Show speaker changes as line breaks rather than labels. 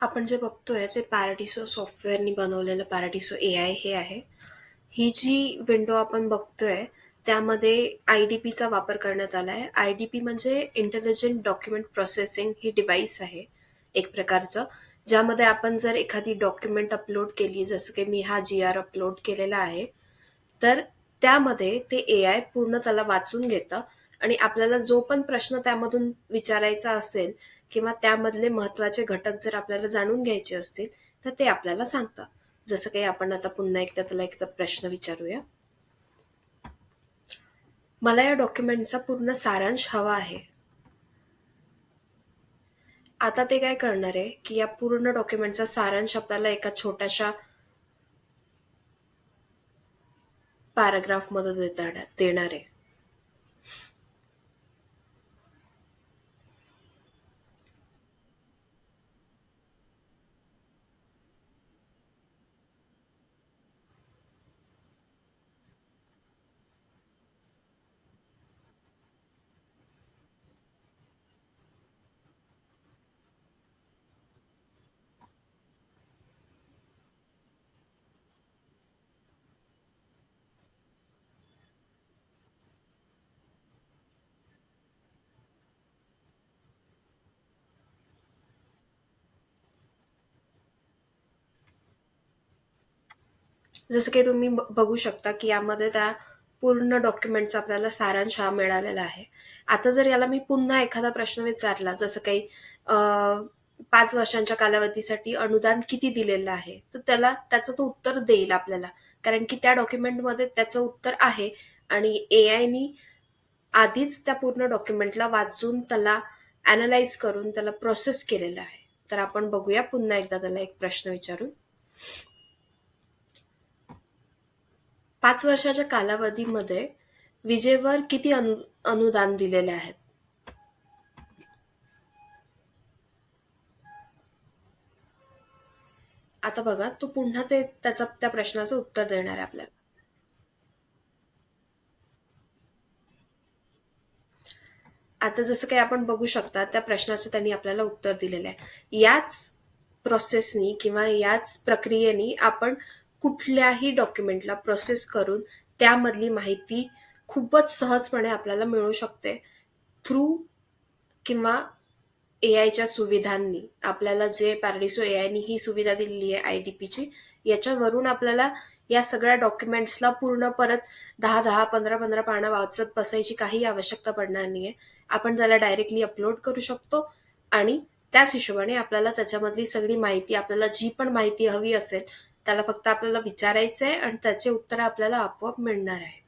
आपण जे बघतोय ते पॅराडिसो सॉफ्टवेअरनी बनवलेलं पॅराडिसो ए आय हे आहे. ही जी विंडो आपण बघतोय त्यामध्ये आय डी पीचा वापर करण्यात आला आहे आय डी पी म्हणजे इंटेलिजंट डॉक्युमेंट प्रोसेसिंग ही डिव्हाइस आहे एक प्रकारचं. ज्यामध्ये आपण जर एखादी डॉक्युमेंट अपलोड केली जसं की मी हा जी आर अपलोड केलेला आहे तर त्यामध्ये ते ए आय पूर्ण त्याला वाचून घेतं. आणि आपल्याला जो पण प्रश्न त्यामधून विचारायचा असेल किंवा त्यामधले महत्त्वाचे घटक जर आपल्याला जाणून घ्यायचे असतील तर ते आपल्याला सांगतात. जसं काही आपण आता पुन्हा एकदा त्याला एकदा प्रश्न विचारूया. मला या डॉक्युमेंटचा पूर्ण सारांश हवा आहे. आता ते काय करणार आहे की या पूर्ण डॉक्युमेंटचा सारांश आपल्याला एका छोट्याशा पॅराग्राफ देता देणार आहे. जसं की तुम्ही बघू शकता की यामध्ये त्या पूर्ण डॉक्युमेंटचा आपल्याला सारांश हा मिळालेला आहे. आता जर याला मी पुन्हा एखादा प्रश्न विचारला जसं काही पाच वर्षांच्या कालावधीसाठी अनुदान किती दिलेलं आहे तर त्याला त्याचं तो उत्तर देईल आपल्याला. कारण की त्या डॉक्युमेंटमध्ये त्याचं उत्तर आहे आणि ए आयनी आधीच त्या पूर्ण डॉक्युमेंटला वाचून त्याला अनालाइज करून त्याला प्रोसेस केलेलं आहे. तर आपण बघूया पुन्हा एकदा त्याला एक प्रश्न विचारून. पाच वर्षाच्या कालावधीमध्ये विजेवर किती अनुदान दिलेले आहेत? आता बघा तो पुन्हा ते त्याचा त्या प्रश्नाचं उत्तर देणार आहे आपल्याला. आता जसं काही आपण बघू शकता त्या प्रश्नाचं त्यांनी आपल्याला उत्तर दिलेलं आहे. याच प्रोसेसनी किंवा याच प्रक्रियेनी आपण कुठल्याही डॉक्युमेंटला प्रोसेस करून त्यामधली माहिती खूपच सहजपणे आपल्याला मिळू शकते. थ्रू किंवा ए आयच्या सुविधांनी आपल्याला जे पॅरडिसो ए आयनी ही सुविधा दिलेली आहे आय डी पीची याच्यावरून आपल्याला या सगळ्या डॉक्युमेंट्सला पूर्ण परत दहा दहा पंधरा पंधरा पानं वाचत बसायची काही आवश्यकता पडणार नाहीये. आपण त्याला डायरेक्टली अपलोड करू शकतो आणि त्याच हिशोबाने आपल्याला त्याच्यामधली सगळी माहिती आपल्याला जी पण माहिती हवी असेल त्याला फक्त आपल्याला विचारायचं आहे आणि त्याचे उत्तर आपल्याला आपोआप मिळणार आहे